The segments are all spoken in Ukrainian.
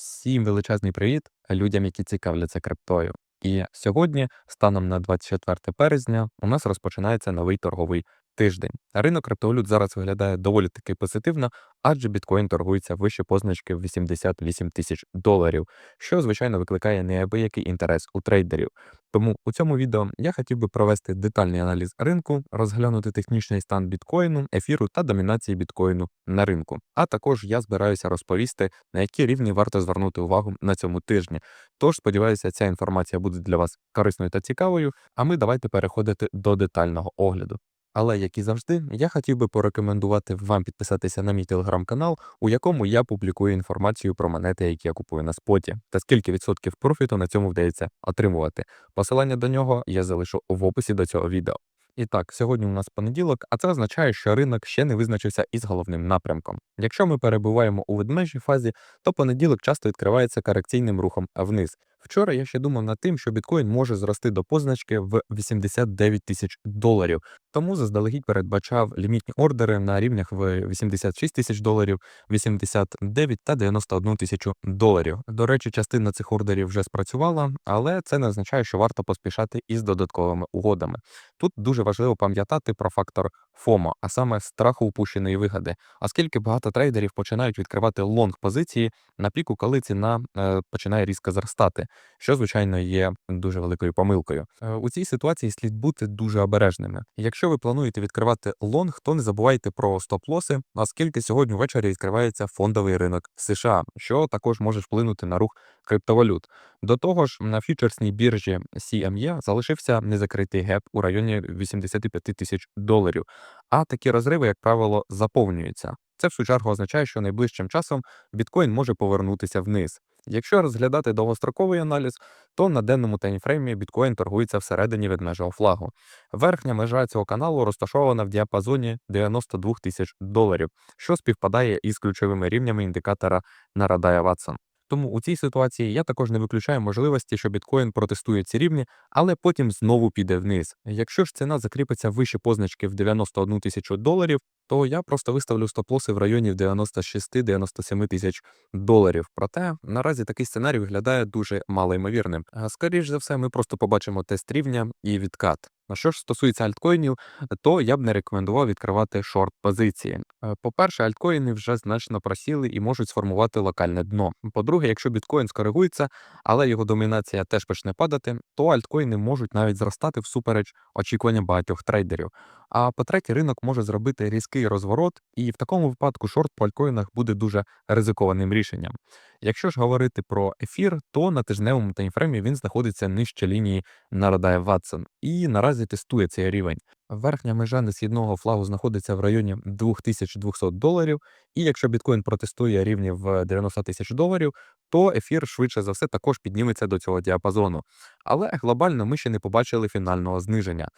Всім величезний привіт людям, які цікавляться криптою. І сьогодні, станом на 24 березня, у нас розпочинається новий торговий тиждень. Ринок криптовалют зараз виглядає доволі таки позитивно, адже біткоін торгується вище позначки в 88 тисяч доларів, що звичайно викликає неабиякий інтерес у трейдерів. Тому у цьому відео я хотів би провести детальний аналіз ринку, розглянути технічний стан біткоїну, ефіру та домінації біткоїну на ринку. А також я збираюся розповісти, на які рівні варто звернути увагу на цьому тижні. Тож сподіваюся, ця інформація буде для вас корисною та цікавою. А ми давайте переходити до детального огляду. Але, як і завжди, я хотів би порекомендувати вам підписатися на мій телеграм-канал, у якому я публікую інформацію про монети, які я купую на споті, та скільки відсотків профіту на цьому вдається отримувати. Посилання до нього я залишу в описі до цього відео. І так, сьогодні у нас понеділок, а це означає, що ринок ще не визначився із головним напрямком. Якщо ми перебуваємо у ведмежій фазі, то понеділок часто відкривається корекційним рухом вниз. Вчора я ще думав над тим, що біткоін може зрости до позначки в 89 тисяч доларів, тому заздалегідь передбачав лімітні ордери на рівнях в 86 тисяч доларів, 89 та 91 тисячу доларів. До речі, частина цих ордерів вже спрацювала, але це не означає, що варто поспішати із додатковими угодами. Тут дуже важливо пам'ятати про фактор ФОМО, а саме страху упущеної вигоди, оскільки багато трейдерів починають відкривати лонг позиції на піку, коли ціна е, починає різко зростати, що звичайно є дуже великою помилкою. Е, у цій ситуації слід бути дуже обережними. Якщо ви плануєте відкривати лонг, то не забувайте про стоп-лоси, оскільки сьогодні ввечері відкривається фондовий ринок США, що також може вплинути на рух криптовалют. До того ж, на фьючерсній біржі CME залишився незакритий геп у районі 85 тисяч доларів, а такі розриви, як правило, заповнюються. Це в свою чергу означає, що найближчим часом біткоін може повернутися вниз. Якщо розглядати довгостроковий аналіз, то на денному таймфреймі біткоін торгується всередині ведмежого флагу. Верхня межа цього каналу розташована в діапазоні 92 тисяч доларів, що співпадає із ключовими рівнями індикатора Нарадая Ватсон. Тому у цій ситуації я також не виключаю можливості, що біткоін протестує ці рівні, але потім знову піде вниз. Якщо ж ціна закріпиться вище позначки в 91 тисячу доларів, то я просто виставлю стоп-лоси в районі в 96-97 тисяч доларів. Проте наразі такий сценарій виглядає дуже малоймовірним. А скоріш за все, ми просто побачимо тест рівня і відкат. А що ж стосується альткоїнів, то я б не рекомендував відкривати шорт позиції. Е, По-перше, альткоїни вже значно просіли і можуть сформувати локальне дно. По-друге, якщо біткоін скоригується, але його домінація теж почне падати, то альткоїни можуть навіть зростати всупереч очікуванням багатьох трейдерів. А по-третє, ринок може зробити різкий розворот, і в такому випадку шорт по альткоїнах буде дуже ризикованим рішенням. Якщо ж говорити про ефір, то на тижневому таймфреймі він знаходиться нижче лінії Нарадає Ватсон і наразі тестує цей рівень. Верхня межа несхідного флагу знаходиться в районі 2200 доларів, і якщо біткоін протестує рівні в 90 тисяч доларів, то ефір швидше за все також підніметься до цього діапазону. Але глобально ми ще не побачили фінального зниження.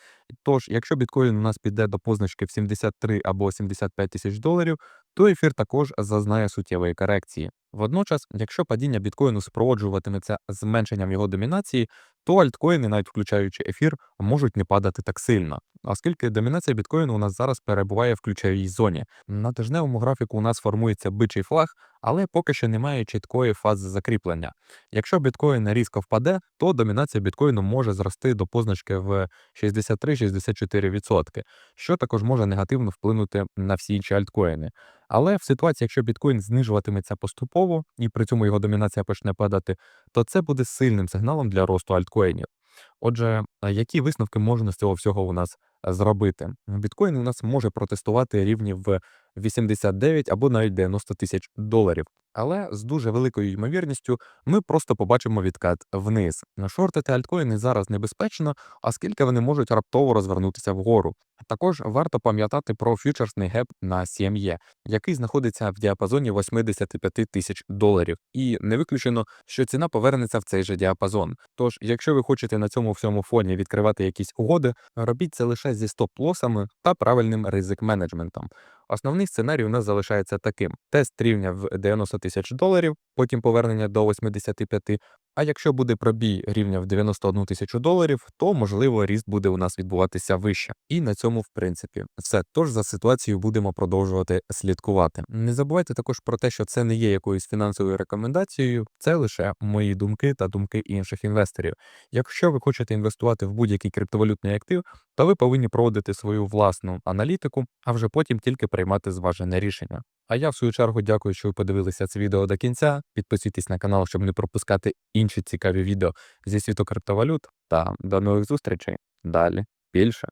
Тож, якщо біткоін у нас піде до позначки в 73 або 75 тисяч доларів, то ефір також зазнає суттєвої корекції. Водночас, якщо падіння біткоїну супроводжуватиметься зменшенням його домінації, то альткоїни, навіть включаючи ефір, можуть не падати так сильно, оскільки домінація біткоїну у нас зараз перебуває в ключовій зоні. На тижневому графіку у нас формується бичий флаг, але поки що немає чіткої фази закріплення. Якщо біткоін різко впаде, то домінація біткоїну може зрости до позначки в 63-64%, що також може негативно вплинути на всі інші альткоїни. Але в ситуації, якщо біткоін знижуватиметься поступово і при цьому його домінація почне падати, то це буде сильним сигналом для росту альткоїнів. Отже, які висновки можна з цього всього у нас е, зробити? Біткоін у нас може протестувати рівні в 89 або навіть 90 тисяч доларів. Але з дуже великою ймовірністю ми просто побачимо відкат вниз. Шортити альткоїни зараз небезпечно, оскільки вони можуть раптово розвернутися вгору. Також варто пам'ятати про фьючерсний геп на CME, який знаходиться в діапазоні 85 тисяч доларів, і не виключено, що ціна повернеться в цей же діапазон. Тож, якщо ви хочете на цьому всьому фоні відкривати якісь угоди, робіть це лише зі стоп-лосами та правильним ризик-менеджментом. Основний сценарій у нас залишається таким: тест рівня в 90 тисяч доларів, потім повернення до 85, А якщо буде пробій рівня в 91 тисячу доларів, то можливо ріст буде у нас відбуватися вище. І на цьому, в принципі, все. Тож за ситуацією будемо продовжувати слідкувати. Не забувайте також про те, що це не є якоюсь фінансовою рекомендацією, це лише мої думки та думки інших інвесторів. Якщо ви хочете інвестувати в будь-який криптовалютний актив, то ви повинні проводити свою власну аналітику, а вже потім тільки приймати зважене рішення. А я в свою чергу дякую, що ви подивилися це відео до кінця. Підписуйтесь на канал, щоб не пропускати інші цікаві відео зі світу криптовалют. Та до нових зустрічей. Далі більше.